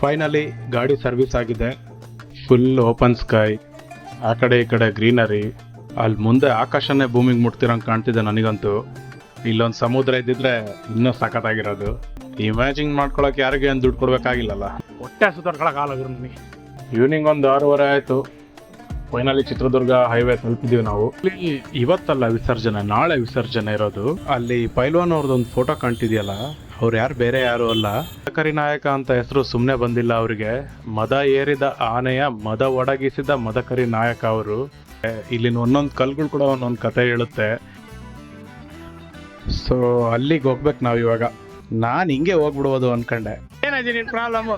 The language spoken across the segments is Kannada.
ಫೈನಲಿ ಗಾಡಿ ಸರ್ವಿಸ್ ಆಗಿದೆ. ಫುಲ್ ಓಪನ್ ಸ್ಕೈ ಆ ಕಡೆ ಈ ಕಡೆ ಗ್ರೀನರಿ ಅಲ್ಲಿ ಮುಂದೆ ಆಕಾಶನೇ ಭೂಮಿಗೆ ಮುಟ್ತಿರಂಗೆ ಕಾಣ್ತಿದೆ ನನಗಂತೂ. ಇಲ್ಲೊಂದು ಸಮುದ್ರ ಇದ್ದಿದ್ರೆ ಇನ್ನೂ ಸಖತ್ತಾಗಿರೋದು. ಇಮ್ಯಾಜಿನ್ ಮಾಡ್ಕೊಳಕ್ಕೆ ಯಾರಿಗೆ ಏನು ದುಡ್ಡು ಕೊಡ್ಬೇಕಾಗಿಲ್ಲಲ್ಲ. ಹೊಟ್ಟೆ ಸುತ್ತಾಡ್ಕೊಳಕ್ಕಾಗಲ್ಲ ನನಗೆ ಈವ್ನಿಂಗ್ ಒಂದು ಆರೂವರೆ ಆಯಿತು. ಫೈನಲಿ ಚಿತ್ರದುರ್ಗ ಹೈವೇ ತಲುಪಿದೀವಿ ನಾವು. ಇಲ್ಲಿ ಇವತ್ತಲ್ಲ ವಿಸರ್ಜನೆ ನಾಳೆ ವಿಸರ್ಜನೆ ಇರೋದು. ಅಲ್ಲಿ ಪೈಲ್ವಾನ್ ಅವ್ರದ್ದೊಂದು ಫೋಟೋ ಕಾಣ್ತಿದ್ಯಲ್ಲ? ಅವ್ರು ಯಾರು ಬೇರೆ ಯಾರು ಅಲ್ಲ. ಮದಕರಿ ನಾಯಕ ಅಂತ ಹೆಸರು ಸುಮ್ಮನೆ ಬಂದಿಲ್ಲ ಅವರಿಗೆ. ಮದ ಏರಿದ ಆನೆಯ ಮದ ಒಡಗಿಸಿದ ಮದಕರಿ ನಾಯಕ ಅವರು. ಇಲ್ಲಿನ ಒಂದೊಂದು ಕಲ್ಗಳು ಕೂಡ ಒಂದೊಂದು ಕತೆ ಹೇಳುತ್ತೆ. ಸೊ ಅಲ್ಲಿಗೆ ಹೋಗ್ಬೇಕು ನಾವು ಇವಾಗ. ನಾನು ಹಿಂಗೆ ಹೋಗ್ಬಿಡ್ಬೋದು ಅನ್ಕೊಂಡೆ. ಪ್ರಾಬ್ಲಮ್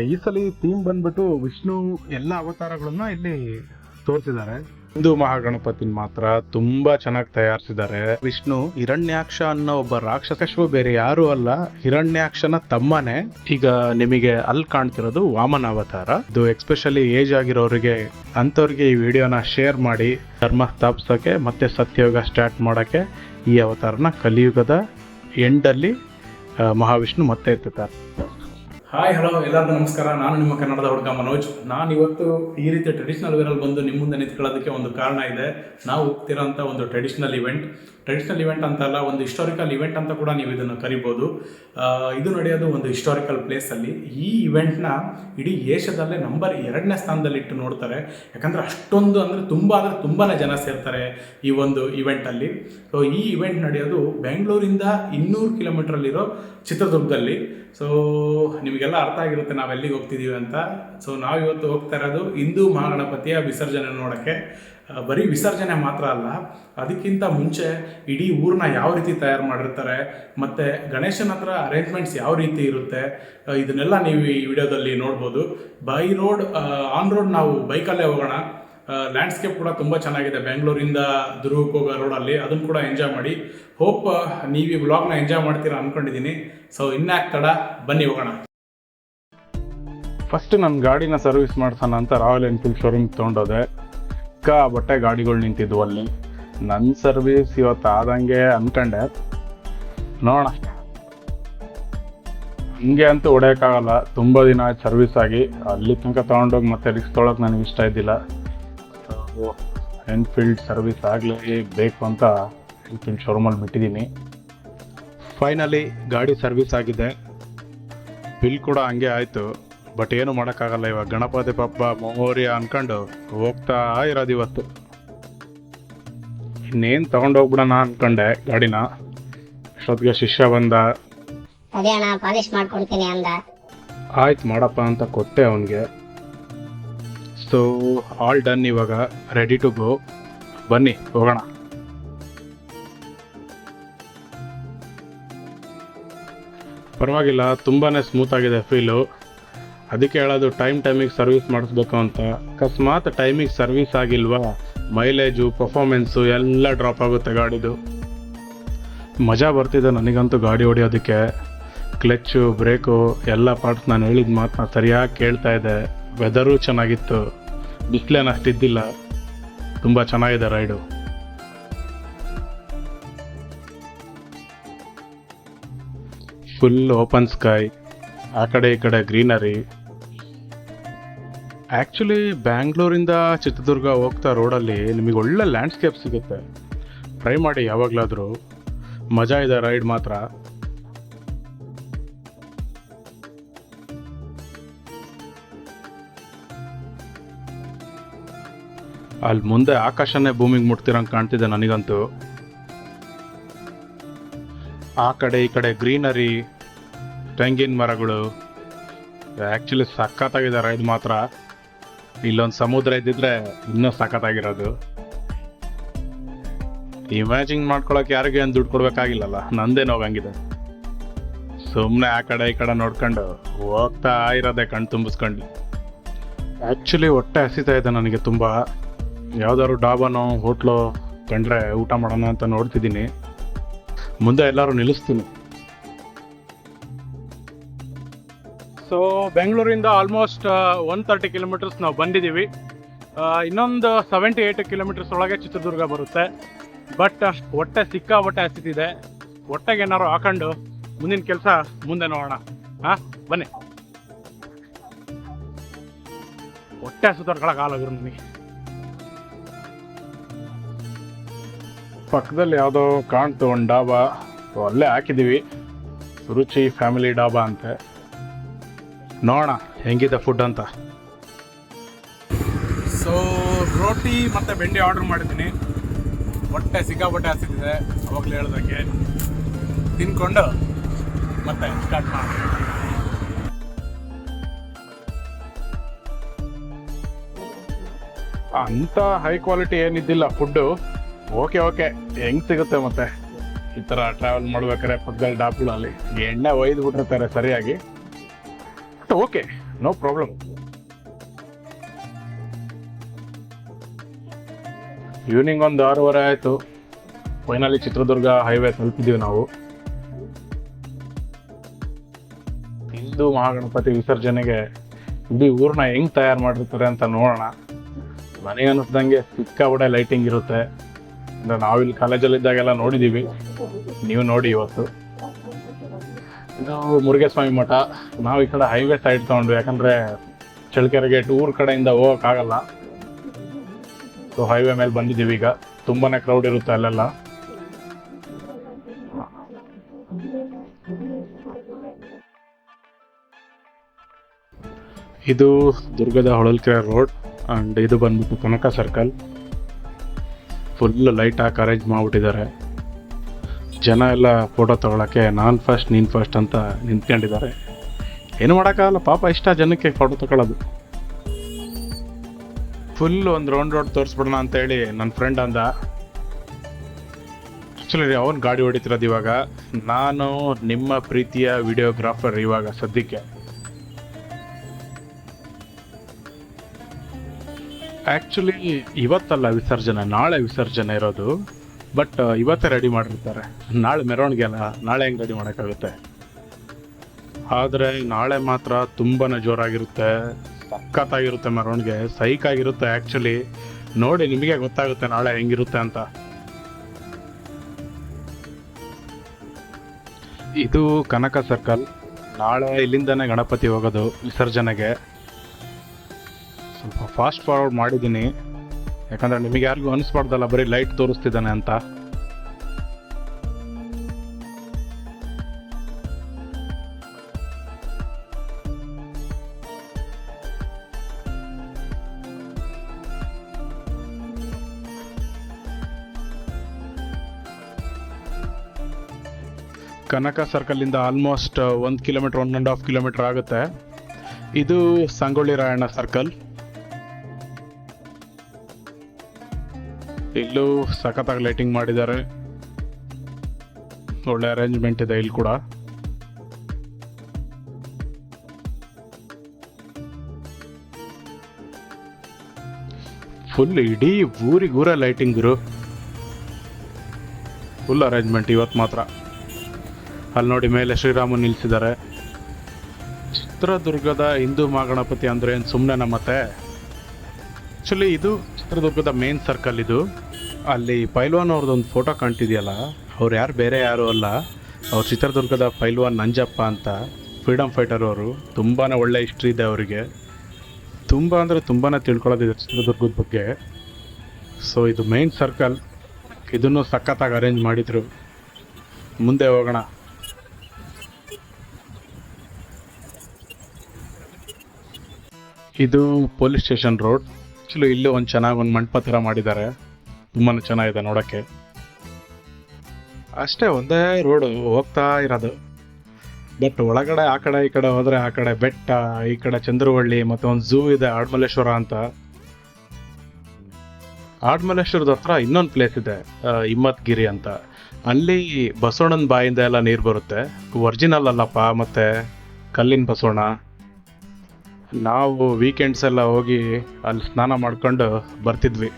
ಈ ಸಲ ಥೀಮ್ ಬಂದ್ಬಿಟ್ಟು ವಿಷ್ಣು ಎಲ್ಲ ಅವತಾರಗಳನ್ನ ಇಲ್ಲಿ ತೋರಿಸಿದ್ದಾರೆ. ಹಿಂದೂ ಮಹಾಗಣಪತಿನ ಮಾತ್ರ ತುಂಬಾ ಚೆನ್ನಾಗಿ ತಯಾರಿಸಿದ್ದಾರೆ. ವಿಷ್ಣು ಹಿರಣ್ಯಾಕ್ಷ ಅನ್ನೋ ಒಬ್ಬ ರಾಕ್ಷಸಶ್ವ ಬೇರೆ ಯಾರು ಅಲ್ಲ, ಹಿರಣ್ಯಾಕ್ಷನ ತಮ್ಮನೇ. ಈಗ ನಿಮಗೆ ಅಲ್ಲಿ ಕಾಣ್ತಿರೋದು ವಾಮನ ಅವತಾರ. ಇದು ಎಕ್ಸ್ಪೆಷಲಿ ಏಜ್ ಆಗಿರೋರಿಗೆ, ಅಂಥವ್ರಿಗೆ ಈ ವಿಡಿಯೋನ ಶೇರ್ ಮಾಡಿ, ಧರ್ಮ ಸ್ಥಾಪಿಸೋಕೆ ಮತ್ತೆ ಸತ್ಯಯೋಗ ಸ್ಟಾರ್ಟ್ ಮಾಡೋಕ್ಕೆ ಈ ಅವತಾರನ ಕಲಿಯುಗದ ಎಂಡಲ್ಲಿ ಮಹಾವಿಷ್ಣು ಮತ್ತೆ ಎತ್ತುತ್ತಾರೆ. ಹಾಯ್ ಹಲೋ ಎಲ್ಲರಿಗೂ ನಮಸ್ಕಾರ. ನಾನು ನಿಮ್ಮ ಕನ್ನಡದ ಹುಡುಗ ಮನೋಜ್. ನಾನು ಇವತ್ತು ಈ ರೀತಿ ಟ್ರೆಡಿಷನಲ್ ವೇರಲ್ಲಿ ಬಂದು ನಿಮ್ಮ ಮುಂದೆ ನಿಂತ್ಕೊಳ್ಳೋದಕ್ಕೆ ಒಂದು ಕಾರಣ ಇದೆ. ನಾವು ಹೋಗ್ತಿರೋಂಥ ಒಂದು ಟ್ರೆಡಿಷನಲ್ ಇವೆಂಟ್ ಟ್ರೆಡಿಷನಲ್ ಇವೆಂಟ್ ಅಂತ ಅಲ್ಲ ಒಂದು ಹಿಸ್ಟಾರಿಕಲ್ ಇವೆಂಟ್ ಅಂತ ಕೂಡ ನೀವು ಇದನ್ನು ಕರಿಬೋದು. ಇದು ನಡೆಯೋದು ಒಂದು ಹಿಸ್ಟಾರಿಕಲ್ ಪ್ಲೇಸಲ್ಲಿ ಈ ಇವೆಂಟ್ನ ಇಡೀ ಏಷ್ಯಾದಲ್ಲೇ ನಂಬರ್ ಎರಡನೇ ಸ್ಥಾನದಲ್ಲಿ ಇಟ್ಟು ನೋಡ್ತಾರೆ. ಯಾಕಂದರೆ ಅಷ್ಟೊಂದು ಅಂದರೆ ತುಂಬ ಅಂದರೆ ತುಂಬಾ ಜನ ಸೇರ್ತಾರೆ ಈ ಒಂದು ಇವೆಂಟಲ್ಲಿ ಸೊ ಈ ಇವೆಂಟ್ ನಡೆಯೋದು ಬೆಂಗಳೂರಿಂದ ಇನ್ನೂರು ಕಿಲೋಮೀಟ್ರಲ್ಲಿರೋ ಚಿತ್ರದುರ್ಗದಲ್ಲಿ. ಸೊ ನಿಮಗೆಲ್ಲ ಅರ್ಥ ಆಗಿರುತ್ತೆ ನಾವು ಎಲ್ಲಿಗೆ ಹೋಗ್ತಿದ್ದೀವಿ ಅಂತ. ಸೊ ನಾವು ಇವತ್ತು ಹೋಗ್ತಾ ಇರೋದು ಹಿಂದೂ ಮಹಾಗಣಪತಿಯ ವಿಸರ್ಜನೆ ನೋಡೋಕ್ಕೆ. ಬರೀ ವಿಸರ್ಜನೆ ಮಾತ್ರ ಅಲ್ಲ, ಅದಕ್ಕಿಂತ ಮುಂಚೆ ಇಡೀ ಊರನ್ನ ಯಾವ ರೀತಿ ತಯಾರು ಮಾಡಿರ್ತಾರೆ, ಮತ್ತು ಗಣೇಶನ ಹತ್ರ ಅರೇಂಜ್ಮೆಂಟ್ಸ್ ಯಾವ ರೀತಿ ಇರುತ್ತೆ ಇದನ್ನೆಲ್ಲ ನೀವು ಈ ವಿಡಿಯೋದಲ್ಲಿ ನೋಡ್ಬೋದು. ಬೈ ರೋಡ್ ಆನ್ ರೋಡ್ ನಾವು ಬೈಕಲ್ಲೇ ಹೋಗೋಣ. ಲ್ಯಾಂಡ್ಸ್ಕೇಪ್ ಕೂಡ ತುಂಬ ಚೆನ್ನಾಗಿದೆ. ಬೆಂಗಳೂರಿಂದ ದುರ್ಗಕ್ಕೆ ಹೋಗೋ ರೋಡಲ್ಲಿ ಅದನ್ನು ಕೂಡ ಎಂಜಾಯ್ ಮಾಡಿ. ಹೋಪ್ ನೀವು ಈ ವ್ಲಾಗ್ನ ಎಂಜಾಯ್ ಮಾಡ್ತೀರಾ ಅಂದ್ಕೊಂಡಿದ್ದೀನಿ ಸೊ ಇನ್ಯಾಕ್ ತಡ, ಬನ್ನಿ ಹೋಗೋಣ. ಫಸ್ಟ್ ನನ್ನ ಗಾಡಿನ ಸರ್ವಿಸ್ ಮಾಡ್ಸೋಣ ಅಂತ ರಾಯಲ್ ಎನ್ಫೀಲ್ಡ್ ಶೋರೂಮ್ ತೊಗೊಂಡೋದೆ. ಅಕ್ಕ ಬಟ್ಟೆ ಗಾಡಿಗಳು ನಿಂತಿದ್ವು ಅಲ್ಲಿ. ನನ್ನ ಸರ್ವಿಸ್ ಇವತ್ತು ಆದಂಗೆ ಅನ್ಕಂಡೆ. ನೋಡೋಣ. ಹಂಗೆ ಅಂತೂ ಹೊಡೆಯೋಕ್ಕಾಗಲ್ಲ. ತುಂಬ ದಿನ ಸರ್ವಿಸ್ ಆಗಿ. ಅಲ್ಲಿ ತನಕ ತೊಗೊಂಡೋಗಿ ಮತ್ತೆ ರಿಸ್ಕ್ ತೊಗೊಳಕ್ಕೆ ನನಗೆ ಇಷ್ಟ ಇದ್ದಿಲ್ಲ. ಎನ್ಫೀಲ್ಡ್ ಸರ್ವಿಸ್ ಆಗಲಿ ಬೇಕು ಅಂತ ಎನ್ಫೀಲ್ಡ್ ಶೋರೂಮಲ್ಲಿ ಬಿಟ್ಟಿದ್ದೀನಿ. ಫೈನಲಿ ಗಾಡಿ ಸರ್ವಿಸ್ ಆಗಿದೆ. ಬಿಲ್ ಕೂಡ ಹಂಗೆ ಆಯಿತು. ಬಟ್ ಏನು ಮಾಡೋಕ್ಕಾಗಲ್ಲ ಇವಾಗ. ಗಣಪತಿ ಪಪ್ಪ ಮೋರ್ಯ ಅನ್ಕೊಂಡು ಹೋಗ್ತಾ ಇರೋದು ಇವತ್ತು. ಇನ್ನೇನು ತೊಗೊಂಡೋಗ್ಬಿಡೋಣ ಅನ್ಕೊಂಡೆ ಗಾಡಿನ. ಅಷ್ಟೊತ್ತಿಗೆ ಶಿಷ್ಯ ಬಂದ. ಅದೇ ಅಣ್ಣ ಪಾಲಿಶ್ ಮಾಡ್ಕೊಡ್ತೀನಿ ಅಂದ. ಆಯ್ತು ಮಾಡಪ್ಪ ಅಂತ ಕೊಟ್ಟೆ ಅವನಿಗೆ. ಸೊ ಆಲ್ ಡನ್ ಇವಾಗ. ರೆಡಿ ಟು ಗೋ ಬನ್ನಿ ಹೋಗೋಣ. ಪರವಾಗಿಲ್ಲ ತುಂಬಾ ಸ್ಮೂತ್ ಆಗಿದೆ ಫೀಲು ಅದಕ್ಕೆ ಹೇಳೋದು ಟೈಮ್ ಟೈಮಿಗೆ ಸರ್ವಿಸ್ ಮಾಡಿಸ್ಬೇಕು ಅಂತ. ಅಕಸ್ಮಾತ್ ಟೈಮಿಗೆ ಸರ್ವಿಸ್ ಆಗಿಲ್ವಾ? ಮೈಲೇಜು ಪರ್ಫಾರ್ಮೆನ್ಸು ಎಲ್ಲ ಡ್ರಾಪ್ ಆಗುತ್ತೆ ಗಾಡಿದು. ಮಜಾ ಬರ್ತಿದೆ ನನಗಂತೂ ಗಾಡಿ ಹೊಡಿಯೋದಕ್ಕೆ. ಕ್ಲಚ್ಚು ಬ್ರೇಕು ಎಲ್ಲ ಪಾರ್ಟ್ಸ್ ನಾನು ಹೇಳಿದ ಮಾತನ್ನ ಸರಿಯಾಗಿ ಕೇಳ್ತಾ ಇದೆ. ವೆದರು ಚೆನ್ನಾಗಿತ್ತು. ಬಿಸಿಲೇನು ಅಷ್ಟಿದ್ದಿಲ್ಲ. ತುಂಬ ಚೆನ್ನಾಗಿದೆ ರೈಡು ಫುಲ್ ಓಪನ್ ಸ್ಕೈ ಆ ಕಡೆ ಈ ಕಡೆ ಗ್ರೀನರಿ ಆ್ಯಕ್ಚುಲಿ ಬ್ಯಾಂಗ್ಳೂರಿಂದ ಚಿತ್ರದುರ್ಗ ಹೋಗ್ತಾ ರೋಡಲ್ಲಿ ನಿಮಗೆ ಒಳ್ಳೆ ಲ್ಯಾಂಡ್ಸ್ಕೇಪ್ ಸಿಗುತ್ತೆ. ಟ್ರೈ ಮಾಡಿ ಯಾವಾಗಲಾದರೂ. ಮಜಾ ಇದೆ ರೈಡ್ ಮಾತ್ರ. ಅಲ್ಲಿ ಮುಂದೆ ಆಕಾಶನೇ ಭೂಮಿಗೆ ಮುಟ್ತಿರಂಗೆ ಕಾಣ್ತಿದೆ ನನಗಂತೂ. ಆ ಕಡೆ ಈ ಕಡೆ ಗ್ರೀನರಿ, ತೆಂಗಿನ ಮರಗಳು. ಆ್ಯಕ್ಚುಲಿ ಸಖತ್ತಾಗಿದೆ ರೈಡ್ ಮಾತ್ರ. ಇಲ್ಲೊಂದು ಸಮುದ್ರ ಇದ್ದಿದ್ರೆ ಇನ್ನೂ ಸಖತ್ತಾಗಿರೋದು. ಇಮ್ಯಾಜಿನ್ ಮಾಡ್ಕೊಳಕ್ಕೆ ಯಾರಿಗೆ ಏನು ದುಡ್ಡು ಕೊಡ್ಬೇಕಾಗಿಲ್ಲಲ್ಲ ನಂದೇನು ಹೋಗಂಗಿದೆ ಸುಮ್ಮನೆ ಆ ಕಡೆ ಈ ಕಡೆ ನೋಡ್ಕೊಂಡು ಹೋಗ್ತಾ ಇರೋದೆ ಕಣ್ ತುಂಬಿಸ್ಕೊಂಡು. ಆ್ಯಕ್ಚುಲಿ ಹೊಟ್ಟೆ ಹಸಿತಾ ಇದೆ ನನಗೆ ತುಂಬ. ಯಾವ್ದಾದ್ರು ಡಾಬಾನೋ, ಹೋಟ್ಲೋ ಕಂಡ್ರೆ ಊಟ ಮಾಡೋಣ ಅಂತ ನೋಡ್ತಿದ್ದೀನಿ. ಮುಂದೆ ಎಲ್ಲರೂ ನಿಲ್ಲಿಸ್ತೀನಿ. ಸೊ ಬೆಂಗಳೂರಿಂದ ಆಲ್ಮೋಸ್ಟ್ ಒನ್ ತರ್ಟಿ ಕಿಲೋಮೀಟರ್ಸ್ ನಾವು ಬಂದಿದ್ದೀವಿ. Uh, ಇನ್ನೊಂದು ಸೆವೆಂಟಿ ಏಯ್ಟ್ ಕಿಲೋಮೀಟರ್ಸ್ ಒಳಗೆ ಚಿತ್ರದುರ್ಗ ಬರುತ್ತೆ. ಬಟ್ uh, ಹೊಟ್ಟೆ ಸಿಕ್ಕಾಪಟ್ಟೆ ಹಸಿತಿದೆ. ಹೊಟ್ಟೆಗೆ ಏನಾರು ಹಾಕೊಂಡು ಮುಂದಿನ ಕೆಲಸ ಮುಂದೆ ನೋಡೋಣ. ಹಾ, ಬನ್ನಿ. ಹೊಟ್ಟೆ ಸುತ್ತಡ್ಕೊಳಕ್ಕಾಗಲ್ಲ ನನಗೆ ಪಕ್ಕದಲ್ಲಿ ಯಾವುದೋ ಕಾಣ್ತು ಒಂದು ಡಾಬಾ. ಅಲ್ಲೇ ಹಾಕಿದ್ದೀವಿ. ರುಚಿ ಫ್ಯಾಮಿಲಿ ಡಾಬಾ ಅಂತೆ. ನೋಡೋಣ ಹೆಂಗಿದೆ ಫುಡ್ ಅಂತ. ಸೊ ರೋಟಿ ಮತ್ತು ಬೆಂಡಿ ಆರ್ಡರ್ ಮಾಡಿದ್ದೀನಿ. ಹೊಟ್ಟೆ ಸಿಕ್ಕಾಪಟ್ಟೆ ಹಸಿದಿದೆ ಅವಾಗಲೇ ಹೇಳ್ದಂಗೆ. ತಿನ್ಕೊಂಡು ಮತ್ತೆ ಸ್ಟಾರ್ಟ್ ಮಾಡಿ ಅಂತ ಹೈ ಕ್ವಾಲಿಟಿ ಏನಿದ್ದಿಲ್ಲ ಫುಡ್ಡು ಓಕೆ ಓಕೆ ಹೆಂಗ್ ಸಿಗುತ್ತೆ ಮತ್ತೆ? ಈ ಥರ ಟ್ರಾವೆಲ್ ಮಾಡ್ಬೇಕಾದ್ರೆ ಪಕ್ಕದಲ್ಲಿ ಡಾಬ್ಗಳಲ್ಲಿ ಎಣ್ಣೆ ಒಯ್ದು ಬಿಟ್ಟಿರ್ತಾರೆ ಸರಿಯಾಗಿ. But okay no problem evening ಒಂದು ಆರೂವರೆ ಆಯಿತು. ಫೈನಲಿ ಚಿತ್ರದುರ್ಗ ಹೈವೇ ತಲುಪಿದ್ದೀವಿ ನಾವು. ಹಿಂದೂ ಮಹಾಗಣಪತಿ ವಿಸರ್ಜನೆಗೆ ಇಡೀ ಊರನ್ನ ಹೆಂಗ್ ತಯಾರು ಮಾಡಿರ್ತಾರೆ ಅಂತ ನೋಡೋಣ. ನನಗೆ ಅನಿಸ್ದಂಗೆ ಸಿಕ್ಕಾಪಟ್ಟೆ ಲೈಟಿಂಗ್ ಇರುತ್ತೆ. ನಾವಿಲ್ಲಿ ನಾವಿಲ್ಲಿ ಕಾಲೇಜಲ್ಲಿದ್ದಾಗೆಲ್ಲ ನೋಡಿದ್ದೀವಿ ನೀವು ನೋಡಿ ಇವತ್ತು. ಇದು ಮುರುಘಸ್ವಾಮಿ ಮಠ. ನಾವು ಈ ಕಡೆ ಹೈವೇ ಸೈಡ್ ತಗೊಂಡ್ವಿ. ಯಾಕಂದ್ರೆ ಚಳ್ಳಕೆರೆ ಗೇಟ್ ಊರ್ ಕಡೆಯಿಂದ ಹೋಗೋಕ್ಕಾಗಲ್ಲ. ಸೊ ಹೈವೇ ಮೇಲೆ ಬಂದಿದ್ದೀವಿ ಈಗ. ತುಂಬಾನೇ ಕ್ರೌಡ್ ಇರುತ್ತೆ ಅಲ್ಲೆಲ್ಲ. ಇದು ದುರ್ಗದ ಹೊಳಲ್ಕೆರೆ ರೋಡ್ ಅಂಡ್ ಇದು ಬಂದ್ಬಿಟ್ಟು ಕನಕ ಸರ್ಕಲ್ ಫುಲ್ ಲೈಟ್ ಹಾಕಿ ಅರೇಂಜ್ ಮಾಡ್ಬಿಟ್ಟಿದ್ದಾರೆ. ಜನ ಎಲ್ಲ ಫೋಟೋ ತಗೊಳಕ್ಕೆ ನಾನು ಫಸ್ಟ್ ನೀನು ಫಸ್ಟ್ ಅಂತ ನಿಂತ್ಕೊಂಡಿದ್ದಾರೆ. ಏನು ಮಾಡೋಕ್ಕಾಗಲ್ಲ, ಪಾಪ ಇಷ್ಟ ಜನಕ್ಕೆ ಫೋಟೋ ತಗೊಳ್ಳೋದು ಫುಲ್ ಒಂದು ರೌಂಡ್ ರೋಡ್ ತೋರಿಸ್ಬಿಡೋಣ ಅಂತೇಳಿ ನನ್ನ ಫ್ರೆಂಡ್ ಅಂದ. ಆ್ಯಕ್ಚುಲಿ ಅವನು ಗಾಡಿ ಹೊಡಿತಿರೋದು ಇವಾಗ. ನಾನು ನಿಮ್ಮ ಪ್ರೀತಿಯ ವಿಡಿಯೋಗ್ರಾಫರ್ ಇವಾಗ ಸದ್ಯಕ್ಕೆ. ಆ್ಯಕ್ಚುಲಿ ಇವತ್ತಲ್ಲ ವಿಸರ್ಜನೆ, ನಾಳೆ ವಿಸರ್ಜನೆ ಇರೋದು. ಬಟ್ ಇವತ್ತೇ ರೆಡಿ ಮಾಡಿರ್ತಾರೆ. ನಾಳೆ ಮೆರವಣಿಗೆ ಅಲ್ಲ ನಾಳೆ ಹೆಂಗೆ ರೆಡಿ ಮಾಡೋಕ್ಕಾಗುತ್ತೆ? ಆದರೆ ನಾಳೆ ಮಾತ್ರ ತುಂಬಾ ಜೋರಾಗಿರುತ್ತೆ. ಸಖತ್ತಾಗಿರುತ್ತೆ ಮೆರವಣಿಗೆ ಸೈಕ್ ಆಗಿರುತ್ತೆ ಆ್ಯಕ್ಚುಲಿ ನೋಡಿ, ನಿಮಗೆ ಗೊತ್ತಾಗುತ್ತೆ ನಾಳೆ ಹೆಂಗಿರುತ್ತೆ ಅಂತ. ಇದು ಕನಕ ಸರ್ಕಲ್ ನಾಳೆ ಇಲ್ಲಿಂದನೇ ಗಣಪತಿ ಹೋಗೋದು ವಿಸರ್ಜನೆಗೆ. ಸ್ವಲ್ಪ ಫಾಸ್ಟ್ ಫಾರ್ವರ್ಡ್ ಮಾಡಿದ್ದೀನಿ. ಯಾಕಂದ್ರೆ ನಿಮಗೆ ಯಾರಿಗೂ ಅನಿಸ್ಬಾರ್ದಲ್ಲ, ಬರೀ ಲೈಟ್ ತೋರಿಸ್ತಿದ್ದಾನೆ ಅಂತ. ಕನಕ ಸರ್ಕಲಿಂದ ಆಲ್ಮೋಸ್ಟ್ ಒಂದು kilometre one and half kilometre ಆಗುತ್ತೆ. ಇದು ಸಂಗೊಳ್ಳಿ ರಾಯಣ್ಣ ಸರ್ಕಲ್ ಇಲ್ಲೂ ಸಖತ್ತಾಗಿ ಲೈಟಿಂಗ್ ಮಾಡಿದ್ದಾರೆ. ಒಳ್ಳೆ ಅರೇಂಜ್ಮೆಂಟ್ ಇದೆ ಇಲ್ಲಿ ಕೂಡ. ಫುಲ್ ಇಡೀ ಊರಿಗೂರೇ ಲೈಟಿಂಗ್ ಗುರು. ಫುಲ್ ಅರೇಂಜ್ಮೆಂಟ್ ಇವತ್ತು ಮಾತ್ರ. ಅಲ್ಲಿ ನೋಡಿ ಮೇಲೆ ಶ್ರೀರಾಮ ನಿಲ್ಲಿಸಿದ್ದಾರೆ ಚಿತ್ರದುರ್ಗದ ಹಿಂದೂ ಮಹಾಗಣಪತಿ ಅಂದ್ರೆ ಏನು ಸುಮ್ಮನೆ ನಮ್ಮತ್ತೆ? ಆ್ಯಕ್ಚುಲಿ ಇದು ಚಿತ್ರದುರ್ಗದ ಮೇನ್ ಸರ್ಕಲ್ ಇದು. ಅಲ್ಲಿ ಪೈಲ್ವಾನ್ ಅವ್ರದ್ದೊಂದು ಫೋಟೋ ಕಾಣ್ತಿದೆಯಲ್ಲ, ಅವ್ರು ಯಾರು ಬೇರೆ ಯಾರು ಅಲ್ಲ, ಅವ್ರು ಚಿತ್ರದುರ್ಗದ ಪೈಲ್ವಾನ್ ನಂಜಪ್ಪ ಅಂತ ಫ್ರೀಡಮ್ ಫೈಟರ್ ಅವರು ತುಂಬಾ ಒಳ್ಳೆ ಹಿಸ್ಟ್ರಿ ಇದೆ ಅವರಿಗೆ. ತುಂಬ ಅಂದರೆ ತುಂಬಾ ತಿಳ್ಕೊಳ್ಳೋದಿದೆ ಚಿತ್ರದುರ್ಗದ ಬಗ್ಗೆ. ಸೊ ಇದು ಮೈನ್ ಸರ್ಕಲ್ ಇದನ್ನು ಸಖತ್ತಾಗಿ ಅರೇಂಜ್ ಮಾಡಿದರು. ಮುಂದೆ ಹೋಗೋಣ. ಇದು ಪೊಲೀಸ್ ಸ್ಟೇಷನ್ ರೋಡ್ ಆ್ಯಕ್ಚುಲಿ ಇಲ್ಲೂ ಒಂದು ಚೆನ್ನಾಗಿ ಒಂದು ಮಂಟಪ ಥರ ಮಾಡಿದ್ದಾರೆ. ತುಂಬಾ ಚೆನ್ನಾಗಿದೆ ನೋಡೋಕ್ಕೆ. ಅಷ್ಟೇ, ಒಂದೇ ರೋಡು ಹೋಗ್ತಾ ಇರೋದು. ಬಟ್ ಒಳಗಡೆ, ಆ ಕಡೆ, ಈ ಕಡೆ ಹೋದರೆ ಆ ಕಡೆ ಬೆಟ್ಟ, ಈ ಕಡೆ ಚಂದ್ರವಳ್ಳಿ, ಮತ್ತು ಒಂದು ಝೂ ಇದೆ, ಆಡ್ಮಲ್ಲೇಶ್ವರ ಅಂತ. ಆಡ್ಮಲ್ಲೇಶ್ವರದ ಹತ್ರ ಇನ್ನೊಂದು ಪ್ಲೇಸ್ ಇದೆ ಹಿಮ್ಮತ್ಗಿರಿ ಅಂತ. ಅಲ್ಲಿ ಬಸವಣ್ಣನ ಬಾಯಿಂದ ಎಲ್ಲ ನೀರು ಬರುತ್ತೆ. ಒರಿಜಿನಲ್ ಅಲ್ಲಪ್ಪ, ಮತ್ತೆ ಕಲ್ಲಿನ ಬಸವಣ್ಣ. ನಾವು ವೀಕೆಂಡ್ಸ್ ಎಲ್ಲ ಹೋಗಿ ಅಲ್ಲಿ ಸ್ನಾನ ಮಾಡ್ಕೊಂಡು ಬರ್ತಿದ್ವಿ.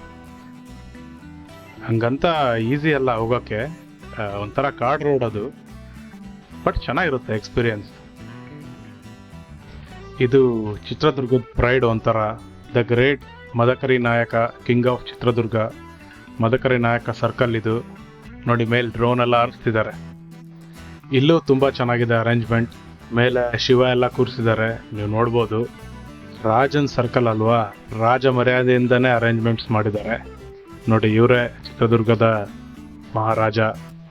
ಹಂಗಂತ ಈಸಿ ಅಲ್ಲ ಹೋಗೋಕ್ಕೆ ಒಂಥರ ಕಾರ್ಡ್ ರೋಡ್ ಅದು. ಬಟ್ ಚೆನ್ನಾಗಿರುತ್ತೆ ಎಕ್ಸ್ಪೀರಿಯನ್ಸ್ ಇದು ಚಿತ್ರದುರ್ಗದ ಪ್ರೈಡ್ ಒಂಥರ. ದ ಗ್ರೇಟ್ ಮದಕರಿ ನಾಯಕ ಕಿಂಗ್ ಆಫ್ ಚಿತ್ರದುರ್ಗ. ಮದಕರಿ ನಾಯಕ ಸರ್ಕಲ್ ಇದು. ನೋಡಿ, ಮೇಲೆ ಡ್ರೋನ್ ಎಲ್ಲ ಹಾರಿಸ್ತಿದ್ದಾರೆ. ಇಲ್ಲೂ ತುಂಬ ಚೆನ್ನಾಗಿದೆ ಅರೇಂಜ್ಮೆಂಟ್ ಮೇಲೆ ಶಿವ ಎಲ್ಲ ಕೂರಿಸಿದ್ದಾರೆ. ನೀವು ನೋಡ್ಬೋದು. ರಾಜನ್ ಸರ್ಕಲ್ ಅಲ್ವಾ? ರಾಜ ಮರ್ಯಾದೆಯಿಂದನೇ ಅರೇಂಜ್ಮೆಂಟ್ಸ್ ಮಾಡಿದ್ದಾರೆ. ನೋಡಿ, ಇವರೇ ಚಿತ್ರದುರ್ಗದ ಮಹಾರಾಜ,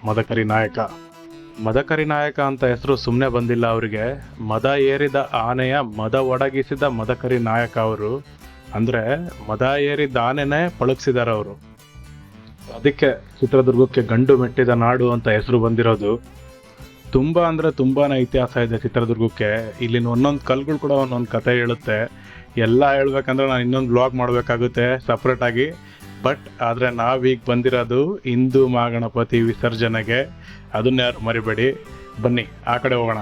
ಮದಕರಿ ನಾಯಕ. ಮದಕರಿ ನಾಯಕ ಅಂತ ಹೆಸರು ಸುಮ್ಮನೆ ಬಂದಿಲ್ಲ ಅವರಿಗೆ. ಮದ ಏರಿದ ಆನೆಯ ಮದ ಒಡಗಿಸಿದ ಮದಕರಿ ನಾಯಕ ಅವರು. ಅಂದ್ರೆ, ಮದ ಏರಿದ ಆನೆನೇ ಪಳಗಿಸಿದಾರೆ ಅವರು. ಅದಕ್ಕೆ ಚಿತ್ರದುರ್ಗಕ್ಕೆ ಗಂಡು ಮೆಟ್ಟಿದ ನಾಡು ಅಂತ ಹೆಸರು ಬಂದಿರೋದು. ತುಂಬಾ ಅಂದರೆ ತುಂಬಾ ಇತಿಹಾಸ ಇದೆ ಚಿತ್ರದುರ್ಗಕ್ಕೆ. ಇಲ್ಲಿನ ಒಂದೊಂದು ಕಲ್ಗಳು ಕೂಡ ಒಂದೊಂದು ಕತೆ ಹೇಳುತ್ತೆ. ಎಲ್ಲ ಹೇಳ್ಬೇಕಂದ್ರೆ ನಾನು ಇನ್ನೊಂದು ಬ್ಲಾಗ್ ಮಾಡಬೇಕಾಗುತ್ತೆ ಸಪ್ರೇಟ್ ಆಗಿ. ಬಟ್ ಆದರೆ ನಾವೀಗ ಬಂದಿರೋದು ಹಿಂದೂ ಮಹಾಗಣಪತಿ ವಿಸರ್ಜನೆಗೆ. ಅದನ್ನ ಯಾರು ಮರಿಬೇಡಿ. ಬನ್ನಿ, ಆ ಕಡೆ ಹೋಗೋಣ.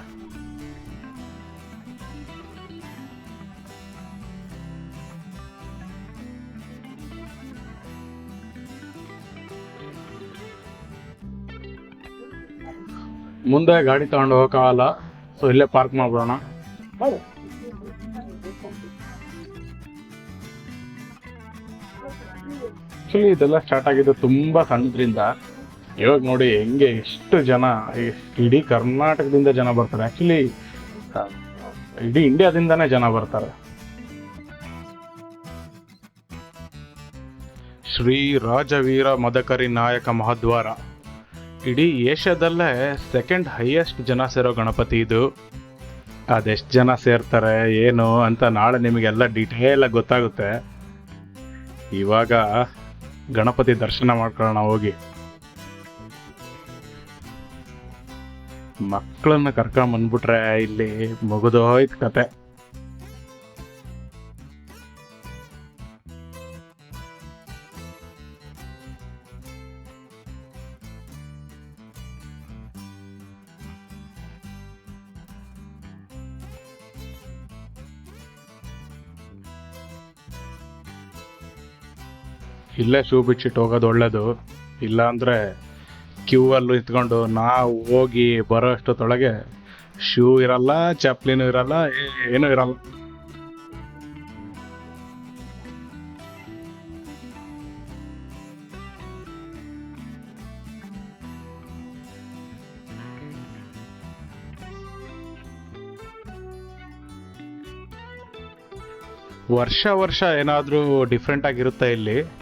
ಮುಂದೆ ಗಾಡಿ ತಗೊಂಡು ಹೋಗೋಕ್ಕಾಗಲ್ಲ. ಸೊ ಇಲ್ಲೇ ಪಾರ್ಕ್ ಮಾಡ್ಬಿಡೋಣ. ಆಕ್ಚುಲಿ ಇದೆಲ್ಲ ಸ್ಟಾರ್ಟ್ ಆಗಿದ್ದು ತುಂಬಾ ಸಣ್ಣದ್ರಿಂದ. ಇವಾಗ ನೋಡಿ ಹೆಂಗೆ ಎಷ್ಟು ಜನ, ಇಡೀ ಕರ್ನಾಟಕದಿಂದ ಜನ ಬರ್ತಾರೆ. ಆಕ್ಚುಲಿ ಇಡೀ ಇಂಡಿಯಾದಿಂದನೇ ಜನ ಬರ್ತಾರೆ. ಶ್ರೀ ರಾಜವೀರ ಮದಕರಿ ನಾಯಕ ಮಹಾದ್ವಾರ. ಇಡೀ ಏಷ್ಯಾದಲ್ಲೇ ಸೆಕೆಂಡ್ ಹೈಯೆಸ್ಟ್ ಜನ ಸೇರೋ ಗಣಪತಿ ಇದು. ಅದೆಷ್ಟು ಜನ ಸೇರ್ತಾರೆ, ಏನು ಅಂತ ನಾಳೆ ನಿಮಗೆಲ್ಲ ಡೀಟೇಲಾಗಿ ಗೊತ್ತಾಗುತ್ತೆ. ಇವಾಗ ಗಣಪತಿ ದರ್ಶನ ಮಾಡ್ಕೊಳ್ಳೋಣ ಹೋಗಿ. ಮಕ್ಕಳನ್ನ ಕರ್ಕೊಂಡ್ ಬಂದ್ಬಿಟ್ರೆ ಇಲ್ಲಿ ಮುಗಿದೋಯ್ತು ಕತೆ. ಇಲ್ಲೇ ಶೂ ಬಿಚ್ಚಿಟ್ಟು ಹೋಗೋದು ಒಳ್ಳೇದು. ಇಲ್ಲಾಂದರೆ ಕ್ಯೂ ಅಲ್ಲಿ ನಿಂತ್ಕೊಂಡು ನಾವು ಹೋಗಿ ಬರೋ ಅಷ್ಟೊತ್ತೊಳಗೆ ಶೂ ಇರಲ್ಲ ಚಪ್ಲಿನೂ ಇರಲ್ಲ ಏನೂ ಇರಲ್ಲ. ವರ್ಷ ವರ್ಷ ಏನಾದರೂ ಡಿಫ್ರೆಂಟಾಗಿರುತ್ತೆ ಇಲ್ಲಿ.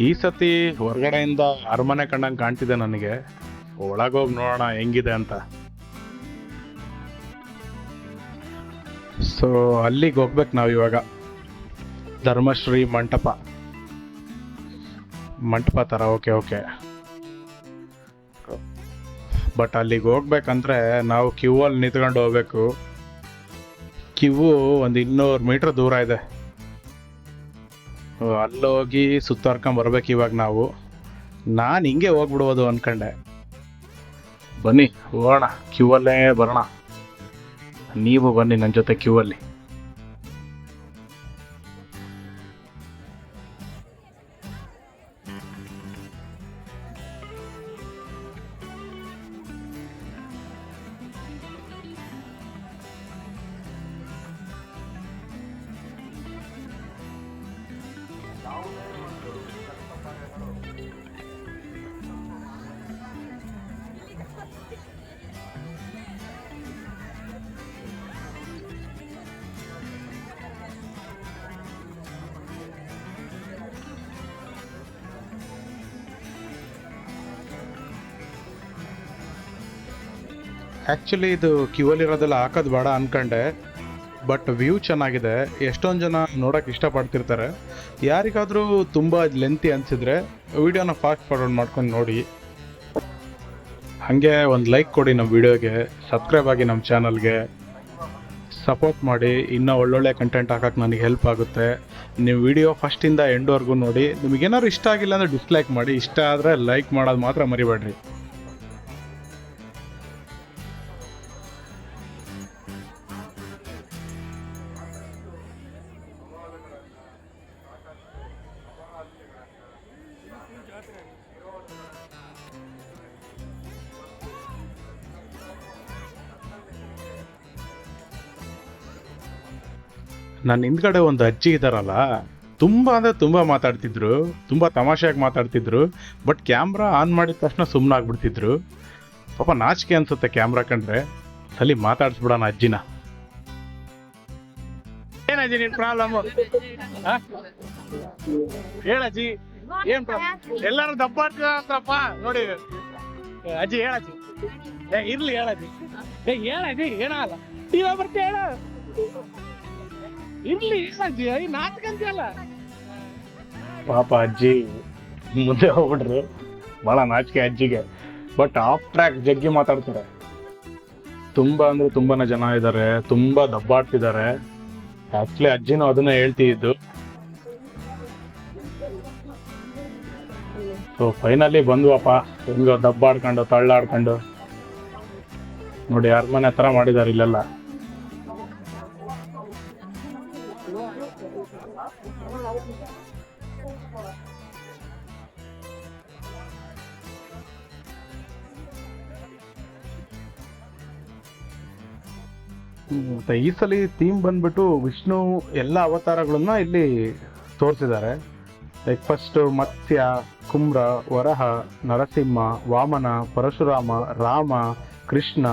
ಈ ಸತಿ ಹೊರಗಡೆಯಿಂದ ಅರಮನೆ ಕಂಡಂಗೆ ಕಾಣ್ತಿದೆ ನನಗೆ. ಒಳಗೋಗಿ ನೋಡೋಣ ಹೆಂಗಿದೆ ಅಂತ. ಸೊ ಅಲ್ಲಿಗೆ ಹೋಗ್ಬೇಕು ನಾವು ಇವಾಗ. ಧರ್ಮಶ್ರೀ ಮಂಟಪ. ಮಂಟಪ ಥರ ಓಕೆ ಓಕೆ. ಬಟ್ ಅಲ್ಲಿಗೆ ಹೋಗ್ಬೇಕಂದ್ರೆ ನಾವು ಕ್ಯೂ ಅಲ್ಲಿ ನಿಂತ್ಕೊಂಡು ಹೋಗ್ಬೇಕು. ಕ್ಯೂ ಒಂದು ಇನ್ನೂರು ಮೀಟ್ರ್ ದೂರ ಇದೆ. ಅಲ್ಲೋಗಿ ಸುತ್ತಾರ್ಕೊಂಡು ಬರ್ಬೇಕು ಇವಾಗ ನಾವು. ನಾನು ಹಿಂಗೆ ಹೋಗ್ಬಿಡ್ಬೋದು ಅನ್ಕೊಂಡೆ. ಬನ್ನಿ, ಹೋಗೋಣ ಕ್ಯೂ ಅಲ್ಲೇ ಬರೋಣ. ನೀವು ಬನ್ನಿ ನನ್ನ ಜೊತೆ ಕ್ಯೂ ಅಲ್ಲಿ. ಆ್ಯಕ್ಚುಲಿ ಇದು ಕ್ಯೂ ಅಲ್ಲಿರೋದೆಲ್ಲ ಹಾಕೋದು ಬೇಡ ಅನ್ಕೊಂಡೆ. ಬಟ್ ವ್ಯೂ ಚೆನ್ನಾಗಿದೆ. ಎಷ್ಟೊಂದು ಜನ ನೋಡೋಕೆ ಇಷ್ಟಪಡ್ತಿರ್ತಾರೆ. ಯಾರಿಗಾದರೂ ತುಂಬ ಲೆಂತಿ ಅನಿಸಿದ್ರೆ ವಿಡಿಯೋನ ಫಾಸ್ಟ್ ಫಾರ್ವರ್ಡ್ ಮಾಡ್ಕೊಂಡು ನೋಡಿ. ಹಾಗೆ ಒಂದು ಲೈಕ್ ಕೊಡಿ ನಮ್ಮ ವಿಡಿಯೋಗೆ ಸಬ್ಸ್ಕ್ರೈಬ್ ಆಗಿ ನಮ್ಮ ಚಾನಲ್ಗೆ ಸಪೋರ್ಟ್ ಮಾಡಿ, ಇನ್ನೂ ಒಳ್ಳೊಳ್ಳೆ ಕಂಟೆಂಟ್ ಹಾಕಕ್ಕೆ ನನಗೆ ಹೆಲ್ಪ್ ಆಗುತ್ತೆ. ನೀವು ವಿಡಿಯೋ ಫಸ್ಟಿಂದ ಎಂಡ್ವರೆಗೂ ನೋಡಿ. ನಿಮಗೇನಾದ್ರು ಇಷ್ಟ ಆಗಿಲ್ಲ ಅಂದರೆ ಡಿಸ್ಲೈಕ್ ಮಾಡಿ. ಇಷ್ಟ ಆದರೆ ಲೈಕ್ ಮಾಡೋದು ಮಾತ್ರ ಮರಿಬೇಡ್ರಿ. ನನ್ನ ಹಿಂದ್ಗಡೆ ಒಂದು ಅಜ್ಜಿ ಇದ್ದಾರಲ್ಲ ತುಂಬ ಅಂದರೆ ತುಂಬ ಮಾತಾಡ್ತಿದ್ರು, ತುಂಬ ತಮಾಷೆಯಾಗಿ ಮಾತಾಡ್ತಿದ್ರು, ಬಟ್ ಕ್ಯಾಮ್ರಾ ಆನ್ ಮಾಡಿದ ತಕ್ಷಣ ಸುಮ್ಮನೆ ಆಗ್ಬಿಡ್ತಿದ್ರು ಪಾಪ ನಾಚಿಕೆ ಅನ್ಸುತ್ತೆ ಕ್ಯಾಮ್ರಾ ಕಂಡ್ರೆ. ಸಲಿ ಮಾತಾಡ್ಸ್ಬಿಡೋಣ ಅಜ್ಜಿನ. ಏನಜ್ಜಿ ನಿನ್ ಪ್ರಾಬ್ಲಮ್ ಹೇಳಜ್ಜಿ ಏನ್ ಎಲ್ಲಾರು ದಪ್ಪ ನೋಡಿ. ಅಜ್ಜಿ ಹೇಳಜ್ಜಿ ಏ, ಇರ್ಲಿ ಹೇಳಜ್ಜಿ ಏ ಹೇಳಜ್ಜಿ ಏನಾಗಲ್ಲ. ಬರ್ತೀಯ ಹೇಳ. ಇರ್ಲಿ ಅಜ್ಜಿ ಐ ಪಾಪ ಅಜ್ಜಿ, ಮುಂದೆ ಹೋಗ್ಬಿಟ್ರು. ಬಹಳ ನಾಚಿಕೆ ಅಜ್ಜಿಗೆ. ಬಟ್ ಆಫ್ ಟ್ರ್ಯಾಕ್ ಜಗ್ಗಿ ಮಾತಾಡ್ತಾರೆ. ತುಂಬಾ ಅಂದ್ರೆ ತುಂಬಾನೇ ಜನ ಇದ್ದಾರೆ ತುಂಬಾ ದಬ್ಬಾಡ್ತಿದ್ದಾರೆ. ಆಕ್ಚುಲಿ ಅಜ್ಜಿನೂ ಅದನ್ನ ಹೇಳ್ತಿದ್ದು. ಸೊ ಫೈನಲಿ ಬಂದ್ವಪ್ಪ, ಹೆಂಗೋ ದಬ್ಬಾಡ್ಕೊಂಡು, ತಳ್ಳಾಡ್ಕೊಂಡು. ನೋಡಿ, ಅರಮನೆ ಹತ್ರ ಮಾಡಿದ್ದಾರೆ ಇಲ್ಲೆಲ್ಲ. ಮತ್ತೆ ಈ ಸಲ ಥೀಮ್ ಬಂದ್ಬಿಟ್ಟು ವಿಷ್ಣು ಎಲ್ಲ ಅವತಾರಗಳನ್ನ ಇಲ್ಲಿ ತೋರಿಸಿದ್ದಾರೆ. ಲೈಕ್ ಫಸ್ಟ್ ಮತ್ಸ್ಯ ಕುಮ್ರ ವರಹ, ನರಸಿಂಹ, ವಾಮನ, ಪರಶುರಾಮ, ರಾಮ, ಕೃಷ್ಣ,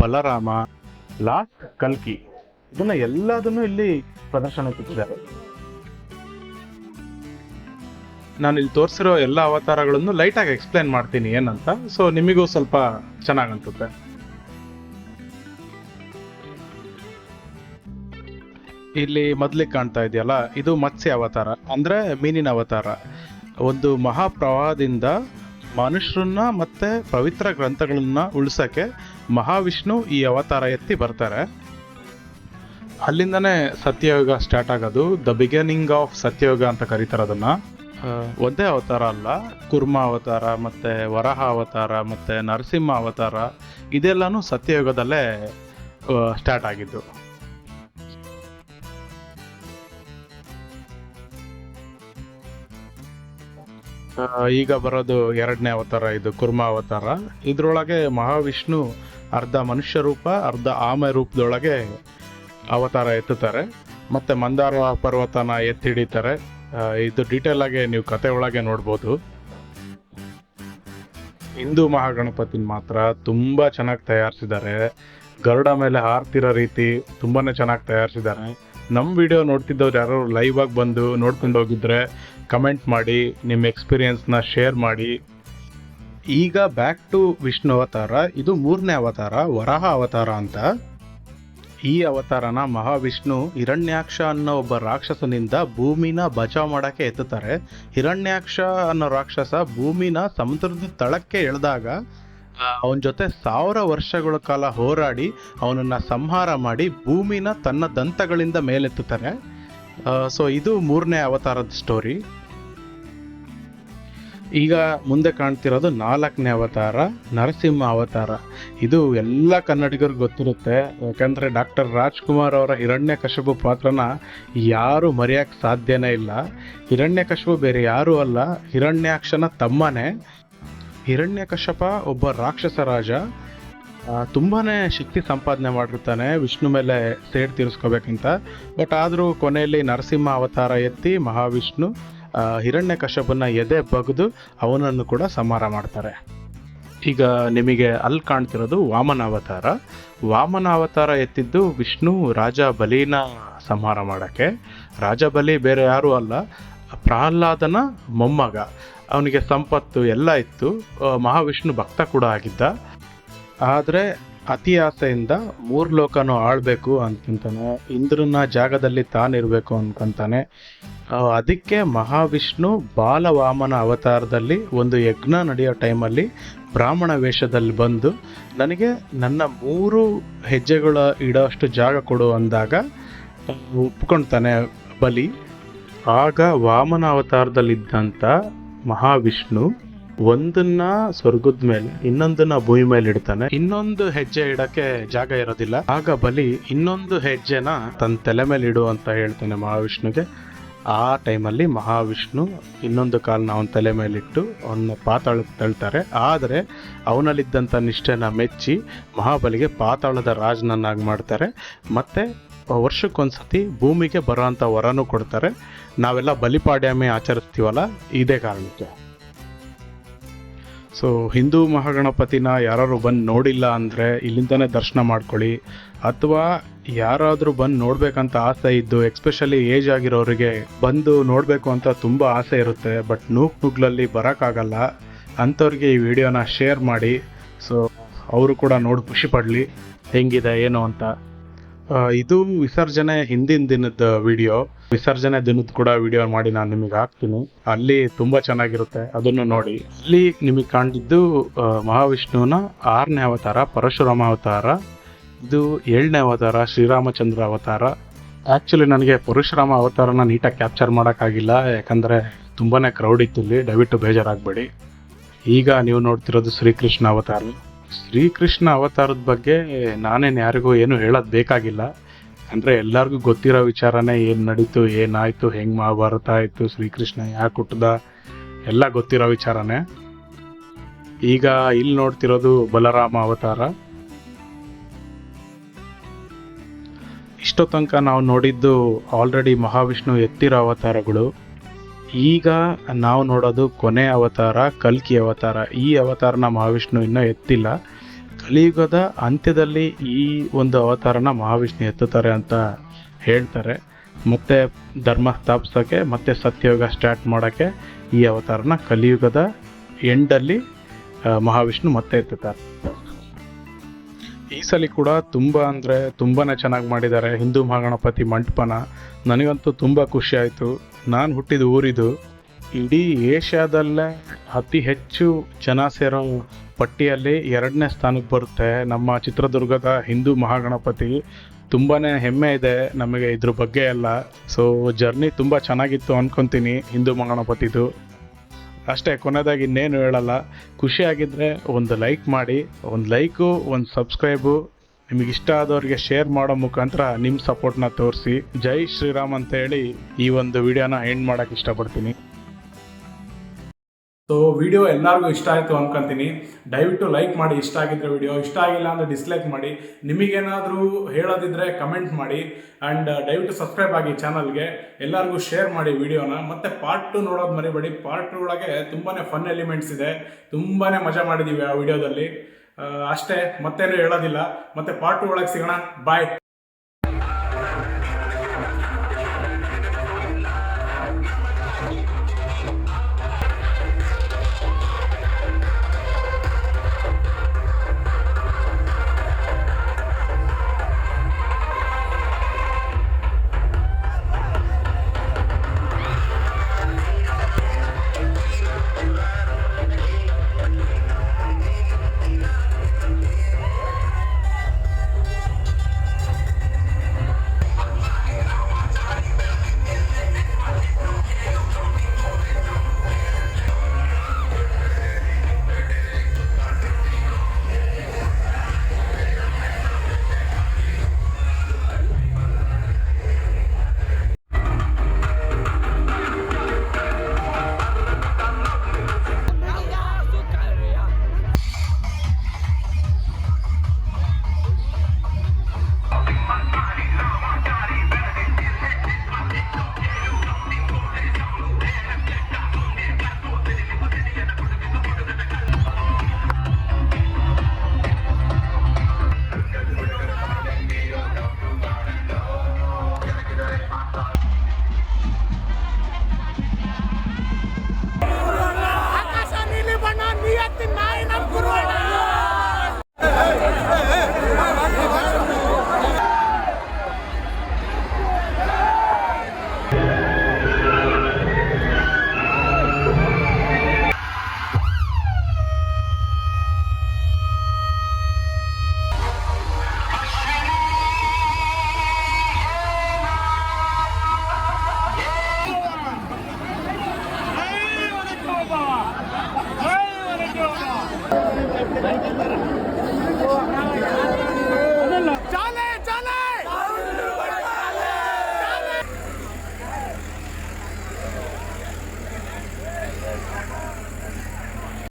ಬಲರಾಮ ಲಾಸ್ಟ್ ಕಲ್ಕಿ. ಇದನ್ನ ಎಲ್ಲದನ್ನು ಇಲ್ಲಿ ಪ್ರದರ್ಶನಕ್ಕೆ ಇಟ್ಟಿದ್ದಾರೆ ನಾನು ಇಲ್ಲಿ ತೋರಿಸಿರೋ ಎಲ್ಲ ಅವತಾರಗಳನ್ನು ಲೈಟಾಗಿ ಎಕ್ಸ್ಪ್ಲೈನ್ ಮಾಡ್ತೀನಿ ಏನಂತ. ಸೊ ನಿಮಗೂ ಸ್ವಲ್ಪ ಚೆನ್ನಾಗಿ ಇಲ್ಲಿ ಮೊದ್ಲಿಗೆ ಕಾಣ್ತಾ ಇದೆಯಲ್ಲ, ಇದು ಮತ್ಸ್ಯ ಅವತಾರ, ಅಂದ್ರೆ ಮೀನಿನ ಅವತಾರ. ಒಂದು ಮಹಾಪ್ರವಾಹದಿಂದ ಮನುಷ್ಯರನ್ನ ಮತ್ತೆ ಪವಿತ್ರ ಗ್ರಂಥಗಳನ್ನ ಉಳಿಸಕ್ಕೆ ಮಹಾವಿಷ್ಣು ಈ ಅವತಾರ ಎತ್ತಿ ಬರ್ತಾರೆ. ಅಲ್ಲಿಂದನೇ ಸತ್ಯಯುಗ ಸ್ಟಾರ್ಟ್ ಆಗೋದು. ದ ಬಿಗಿನಿಂಗ್ ಆಫ್ ಸತ್ಯಯುಗ ಅಂತ ಕರೀತಾರೆ ಅದನ್ನ. ಒಂದೇ ಅವತಾರ ಅಲ್ಲ, ಕುರ್ಮ ಅವತಾರ, ಮತ್ತೆ ವರಹ ಅವತಾರ, ಮತ್ತೆ ನರಸಿಂಹ ಅವತಾರ, ಇದೆಲ್ಲನೂ ಸತ್ಯಯುಗದಲ್ಲೇ ಸ್ಟಾರ್ಟ್ ಆಗಿದ್ದು. ಈಗ ಬರೋದು ಎರಡನೇ ಅವತಾರ, ಇದು ಕುರ್ಮ ಅವತಾರ. ಇದ್ರೊಳಗೆ ಮಹಾವಿಷ್ಣು ಅರ್ಧ ಮನುಷ್ಯ ರೂಪ, ಅರ್ಧ ಆಮೆ ರೂಪದೊಳಗೆ ಅವತಾರ ಎತ್ತುತ್ತಾರೆ. ಮತ್ತೆ ಮಂದಾರ ಪರ್ವತನ ಎತ್ತಿ ಹಿಡಿತಾರೆ ಇದು ಡೀಟೇಲ್ ಆಗಿ ನೀವು ಕತೆ ಒಳಗೆ ನೋಡ್ಬೋದು. ಹಿಂದೂ ಮಹಾಗಣಪತಿನ ಮಾತ್ರ ತುಂಬಾ ಚೆನ್ನಾಗಿ ತಯಾರಿಸಿದ್ದಾರೆ. ಗರುಡ ಮೇಲೆ ಹಾರ್ತಿರೋ ರೀತಿ ತುಂಬಾನೇ ಚೆನ್ನಾಗಿ ತಯಾರಿಸಿದ್ದಾರೆ. ನಮ್ಮ ವಿಡಿಯೋ ನೋಡ್ತಿದ್ದವ್ರು ಯಾರು ಲೈವ್ ಆಗಿ ಬಂದು ನೋಡ್ಕೊಂಡು ಹೋಗಿದ್ರೆ ಕಮೆಂಟ್ ಮಾಡಿ, ನಿಮ್ಮ ಎಕ್ಸ್ಪೀರಿಯನ್ಸ್ನ ಶೇರ್ ಮಾಡಿ. ಈಗ ಬ್ಯಾಕ್ ಟು ವಿಷ್ಣು ಅವತಾರ, ಇದು ಮೂರನೇ ಅವತಾರ, ವರಾಹ ಅವತಾರ ಅಂತ. ಈ ಅವತಾರನ ಮಹಾವಿಷ್ಣು ಹಿರಣ್ಯಾಕ್ಷ ಅನ್ನೋ ಒಬ್ಬ ರಾಕ್ಷಸನಿಂದ ಭೂಮಿನ ಬಚಾವ್ ಮಾಡೋಕ್ಕೆ ಎತ್ತುತ್ತಾರೆ. ಹಿರಣ್ಯಾಕ್ಷ ಅನ್ನೋ ರಾಕ್ಷಸ ಭೂಮಿನ ಸಮುದ್ರದ ತಳಕ್ಕೆ ಎಳೆದಾಗ, ಅವನ ಜೊತೆ ಸಾವಿರ ವರ್ಷಗಳ ಕಾಲ ಹೋರಾಡಿ, ಅವನನ್ನು ಸಂಹಾರ ಮಾಡಿ ಭೂಮಿನ ತನ್ನ ದಂತಗಳಿಂದ ಮೇಲೆತ್ತುತ್ತಾರೆ. ಸೊ ಇದು ಮೂರನೇ ಅವತಾರದ ಸ್ಟೋರಿ ಈಗ ಮುಂದೆ ಕಾಣ್ತಿರೋದು ನಾಲ್ಕನೇ ಅವತಾರ, ನರಸಿಂಹ ಅವತಾರ. ಇದು ಎಲ್ಲ ಕನ್ನಡಿಗರಿಗೆ ಗೊತ್ತಿರುತ್ತೆ. ಯಾಕಂದರೆ ಡಾಕ್ಟರ್ ರಾಜ್ಕುಮಾರ್ ಅವರ ಹಿರಣ್ಯ ಕಶಬು ಪಾತ್ರನ ಯಾರೂ ಮರೆಯಕ್ಕೆ ಸಾಧ್ಯನೇ ಇಲ್ಲ. ಹಿರಣ್ಯ ಕಶಬು ಬೇರೆ ಯಾರೂ ಅಲ್ಲ, ಹಿರಣ್ಯಾಕ್ಷನ ತಮ್ಮನೇ. ಹಿರಣ್ಯಕಶಪ ಒಬ್ಬ ರಾಕ್ಷಸ ರಾಜ. ಆ, ತುಂಬಾನೇ ಶಕ್ತಿ ಸಂಪಾದನೆ ಮಾಡಿರ್ತಾನೆ ವಿಷ್ಣು ಮೇಲೆ ಸೇಡ್ ತೀರಿಸ್ಕೋಬೇಕಂತ. ಬಟ್ ಆದರೂ ಕೊನೆಯಲ್ಲಿ ನರಸಿಂಹ ಅವತಾರ ಎತ್ತಿ ಮಹಾವಿಷ್ಣು ಹಿರಣ್ಯ ಹಿರಣ್ಯಕಶಪನ ಎದೆ ಬಗೆದು ಅವನನ್ನು ಕೂಡ ಸಂಹಾರ ಮಾಡ್ತಾರೆ. ಈಗ ನಿಮಗೆ ಅಲ್ಲಿ ಕಾಣ್ತಿರೋದು ವಾಮನ ಅವತಾರ. ವಾಮನ ಅವತಾರ ಎತ್ತಿದ್ದು ವಿಷ್ಣು ರಾಜ ಬಲಿನ ಸಂಹಾರ ಮಾಡೋಕ್ಕೆ. ರಾಜ ಬಲಿ ಬೇರೆ ಯಾರೂ ಅಲ್ಲ ಪ್ರಹ್ಲಾದನ ಮೊಮ್ಮಗ. ಅವನಿಗೆ ಸಂಪತ್ತು ಎಲ್ಲ ಇತ್ತು. ಮಹಾವಿಷ್ಣು ಭಕ್ತ ಕೂಡ ಆಗಿದ್ದ. ಆದರೆ ಅತಿ ಆಸೆಯಿಂದ ಮೂರು ಲೋಕನು ಆಳ್ಬೇಕು ಅಂತಂತಾನೆ ಇಂದ್ರನ ಜಾಗದಲ್ಲಿ ತಾನಿರಬೇಕು ಅನ್ಕೊಂತಾನೆ ಅದಕ್ಕೆ ಮಹಾವಿಷ್ಣು ಬಾಲವಾಮನ ಅವತಾರದಲ್ಲಿ ಒಂದು ಯಜ್ಞ ನಡೆಯೋ ಟೈಮಲ್ಲಿ ಬ್ರಾಹ್ಮಣ ವೇಷದಲ್ಲಿ ಬಂದು, ನನಗೆ ನನ್ನ ಮೂರು ಹೆಜ್ಜೆಗಳ ಇಡೋಷ್ಟು ಜಾಗ ಕೊಡು ಅಂದಾಗ ಒಪ್ಕೊಳ್ತಾನೆ ಬಲಿ. ಆಗ ವಾಮನ ಅವತಾರದಲ್ಲಿದ್ದಂಥ ಮಹಾವಿಷ್ಣು ಒಂದನ್ನ ಸ್ವರ್ಗದ ಮೇಲೆ, ಇನ್ನೊಂದನ್ನ ಭೂಮಿ ಮೇಲೆ ಇಡ್ತಾನೆ. ಇನ್ನೊಂದು ಹೆಜ್ಜೆ ಇಡಕ್ಕೆ ಜಾಗ ಇರೋದಿಲ್ಲ. ಆಗ ಬಲಿ ಇನ್ನೊಂದು ಹೆಜ್ಜೆನ ತನ್ನ ತಲೆ ಮೇಲೆ ಇಡು ಅಂತ ಹೇಳ್ತಾನೆ ಮಹಾವಿಷ್ಣುಗೆ. ಆ ಟೈಮಲ್ಲಿ ಮಹಾವಿಷ್ಣು ಇನ್ನೊಂದು ಕಾಲ್ನ ಅವನ ತಲೆ ಮೇಲಿಟ್ಟು ಅವನ ಪಾತಾಳಕ್ಕೆ ತಳ್ತಾರೆ. ಆದರೆ ಅವನಲ್ಲಿದ್ದಂಥ ನಿಷ್ಠೆನ ಮೆಚ್ಚಿ ಮಹಾಬಲಿಗೆ ಪಾತಾಳದ ರಾಜನನ್ನಾಗಿ ಮಾಡ್ತಾರೆ. ಮತ್ತೆ ವರ್ಷಕ್ಕೊಂದ್ಸತಿ ಭೂಮಿಗೆ ಬರೋಂಥ ವರನೂ ಕೊಡ್ತಾರೆ. ನಾವೆಲ್ಲ ಬಲಿಪಾಡ್ಯಮಿ ಆಚರಿಸ್ತೀವಲ್ಲ, ಇದೇ ಕಾರಣಕ್ಕೆ. ಸೊ ಹಿಂದೂ ಮಹಾಗಣಪತಿನ ಯಾರಾದ್ರೂ ಬಂದು ನೋಡಿಲ್ಲ ಅಂದರೆ ಇಲ್ಲಿಂದನೇ ದರ್ಶನ ಮಾಡ್ಕೊಳ್ಳಿ. ಅಥವಾ ಯಾರಾದರೂ ಬಂದು ನೋಡಬೇಕಂತ ಆಸೆ ಇದ್ದು ಎಕ್ಸ್ಪೆಷಲಿ ಏಜ್ ಆಗಿರೋರಿಗೆ ಬಂದು ನೋಡಬೇಕು ಅಂತ ತುಂಬ ಆಸೆ ಇರುತ್ತೆ. ಬಟ್ ನೂಕ್ ನುಗ್ಲಲ್ಲಿ ಬರೋಕ್ಕಾಗಲ್ಲ. ಅಂಥವ್ರಿಗೆ ಈ ವಿಡಿಯೋನ ಶೇರ್ ಮಾಡಿ. ಸೊ ಅವರು ಕೂಡ ನೋಡಿ ಖುಷಿ ಪಡಲಿ. ಹೆಂಗಿದೆ, ಏನು ಅಂತ? ಇದು ವಿಸರ್ಜನೆ ಹಿಂದಿನ ದಿನದ ವಿಡಿಯೋ ವಿಸರ್ಜನೆ ದಿನದ ಕೂಡ ವಿಡಿಯೋ ಮಾಡಿ ನಾನು ನಿಮಗೆ ಹಾಕ್ತೀನಿ. ಅಲ್ಲಿ ತುಂಬಾ ಚೆನ್ನಾಗಿರುತ್ತೆ. ಅದನ್ನು ನೋಡಿ. ಅಲ್ಲಿ ನಿಮಗೆ ಕಾಣಿದ್ದು ಮಹಾವಿಷ್ಣುವಿನ ಆರನೇ ಅವತಾರ, ಪರಶುರಾಮ ಅವತಾರ. ಇದು ಏಳನೇ ಅವತಾರ, ಶ್ರೀರಾಮಚಂದ್ರ ಅವತಾರ. ಆ್ಯಕ್ಚುಲಿ ನನಗೆ ಪರಶುರಾಮ ಅವತಾರನ ನೀಟಾಗಿ ಕ್ಯಾಪ್ಚರ್ ಮಾಡೋಕ್ಕಾಗಿಲ್ಲ. ಯಾಕಂದರೆ ತುಂಬಾ ಕ್ರೌಡ್ ಇತ್ತು ಇಲ್ಲಿ. ದಯವಿಟ್ಟು ಬೇಜಾರಾಗಬೇಡಿ. ಈಗ ನೀವು ನೋಡ್ತಿರೋದು ಶ್ರೀಕೃಷ್ಣ ಅವತಾರ. ಶ್ರೀಕೃಷ್ಣ ಅವತಾರದ ಬಗ್ಗೆ ನಾನೇನು ಯಾರಿಗೂ ಏನು ಹೇಳೋದು ಬೇಕಾಗಿಲ್ಲ. ಅಂದರೆ ಎಲ್ಲರಿಗೂ ಗೊತ್ತಿರೋ ವಿಚಾರನೇ ಏನು ನಡೀತು, ಏನಾಯಿತು, ಹೆಂಗೆ ಮಹಾಭಾರತ ಆಯಿತು ಶ್ರೀಕೃಷ್ಣ ಯಾಕೆ ಹುಟ್ಟದ ಎಲ್ಲ ಗೊತ್ತಿರೋ ವಿಚಾರನೇ. ಈಗ ಇಲ್ಲಿ ನೋಡ್ತಿರೋದು ಬಲರಾಮ ಅವತಾರ. ಇಷ್ಟೋ ತನಕ ನಾವು ನೋಡಿದ್ದು ಆಲ್ರೆಡಿ ಮಹಾವಿಷ್ಣು ಎತ್ತಿರೋ ಅವತಾರಗಳು. ಈಗ ನಾವು ನೋಡೋದು ಕೊನೆ ಅವತಾರ, ಕಲ್ಕಿ ಅವತಾರ. ಈ ಅವತಾರನ ಮಹಾವಿಷ್ಣು ಇನ್ನೂ ಎತ್ತಿಲ್ಲ. ಕಲಿಯುಗದ ಅಂತ್ಯದಲ್ಲಿ ಈ ಒಂದು ಅವತಾರನ ಮಹಾವಿಷ್ಣು ಎತ್ತುತ್ತಾರೆ ಅಂತ ಹೇಳ್ತಾರೆ. ಮತ್ತೆ ಧರ್ಮ ಸ್ಥಾಪಿಸೋಕ್ಕೆ ಮತ್ತೆ ಸತ್ಯಯುಗ ಸ್ಟಾರ್ಟ್ ಮಾಡೋಕ್ಕೆ ಈ ಅವತಾರನ ಕಲಿಯುಗದ ಎಂಡಲ್ಲಿ ಮಹಾವಿಷ್ಣು ಮತ್ತೆ ಎತ್ತುತ್ತಾರೆ. ಈ ಸಲ ಕೂಡ ತುಂಬ ಅಂದರೆ ತುಂಬಾ ಚೆನ್ನಾಗಿ ಮಾಡಿದ್ದಾರೆ. ಹಿಂದೂ ಮಹಾಗಣಪತಿ ಮಂಟಪನ. ನನಗಂತೂ ತುಂಬ ಖುಷಿ ಆಯಿತು. ನಾನು ಹುಟ್ಟಿದ ಊರಿದು ಇಡೀ ಏಷ್ಯಾದಲ್ಲೇ ಅತಿ ಹೆಚ್ಚು ಜನ ಸೇರೋ ಪಟ್ಟಿಯಲ್ಲಿ ಎರಡನೇ ಸ್ಥಾನಕ್ಕೆ ಬರುತ್ತೆ. ನಮ್ಮ ಚಿತ್ರದುರ್ಗದ ಹಿಂದೂ ಮಹಾಗಣಪತಿ ತುಂಬಾ ಹೆಮ್ಮೆ ಇದೆ ನಮಗೆ ಇದ್ರ ಬಗ್ಗೆ ಎಲ್ಲ. ಸೊ ಜರ್ನಿ ತುಂಬ ಚೆನ್ನಾಗಿತ್ತು ಅಂದ್ಕೊತೀನಿ ಹಿಂದೂ ಮಹಾಗಣಪತಿದು. ಅಷ್ಟೇ, ಕೊನೆಯದಾಗಿ ಇನ್ನೇನು ಹೇಳಲ್ಲ. ಖುಷಿಯಾಗಿದ್ದರೆ ಒಂದು ಲೈಕ್ ಮಾಡಿ, ಒಂದು ಲೈಕು ಒಂದು ಸಬ್ಸ್ಕ್ರೈಬು ನಿಮಗೆ ಇಷ್ಟ ಆದವರಿಗೆ ಶೇರ್ ಮಾಡೋ ಮುಖಾಂತರ ನಿಮ್ಮ ಸಪೋರ್ಟ್ನ ತೋರಿಸಿ. ಜೈ ಶ್ರೀರಾಮ್ ಅಂತ ಹೇಳಿ ಈ ಒಂದು ವಿಡಿಯೋನ ಎಂಡ್ ಮಾಡೋಕ್ಕೆ ಇಷ್ಟಪಡ್ತೀನಿ. ಸೊ ವಿಡಿಯೋ ಎಲ್ಲರಿಗೂ ಇಷ್ಟ ಆಯಿತು ಅನ್ಕೊಂತೀನಿ. ದಯವಿಟ್ಟು ಲೈಕ್ ಮಾಡಿ, ಇಷ್ಟ ಆಗಿದ್ರೆ ವಿಡಿಯೋ ಇಷ್ಟ ಆಗಿಲ್ಲ ಅಂದರೆ ಡಿಸ್ಲೈಕ್ ಮಾಡಿ. ನಿಮಗೇನಾದರೂ ಹೇಳೋದಿದ್ರೆ ಕಮೆಂಟ್ ಮಾಡಿ. ಆ್ಯಂಡ್ ದಯವಿಟ್ಟು ಸಬ್ಸ್ಕ್ರೈಬ್ ಆಗಿ ಚಾನಲ್ಗೆ ಎಲ್ಲರಿಗೂ ಶೇರ್ ಮಾಡಿ ವಿಡಿಯೋನ ಮತ್ತು ಪಾರ್ಟ್ ಟು ನೋಡೋದು ಮರಿಬೇಡಿ. ಪಾರ್ಟ್ ಟು ಒಳಗೆ ತುಂಬಾ ಫನ್ ಎಲಿಮೆಂಟ್ಸ್ ಇದೆ. ತುಂಬಾ ಮಜಾ ಮಾಡಿದ್ದೀವಿ ಆ ವಿಡಿಯೋದಲ್ಲಿ ಅಷ್ಟೇ, ಮತ್ತೇನು ಹೇಳೋದಿಲ್ಲ. ಮತ್ತೆ ಪಾರ್ಟ್ ಟು ಒಳಗೆ ಸಿಗೋಣ. ಬಾಯ್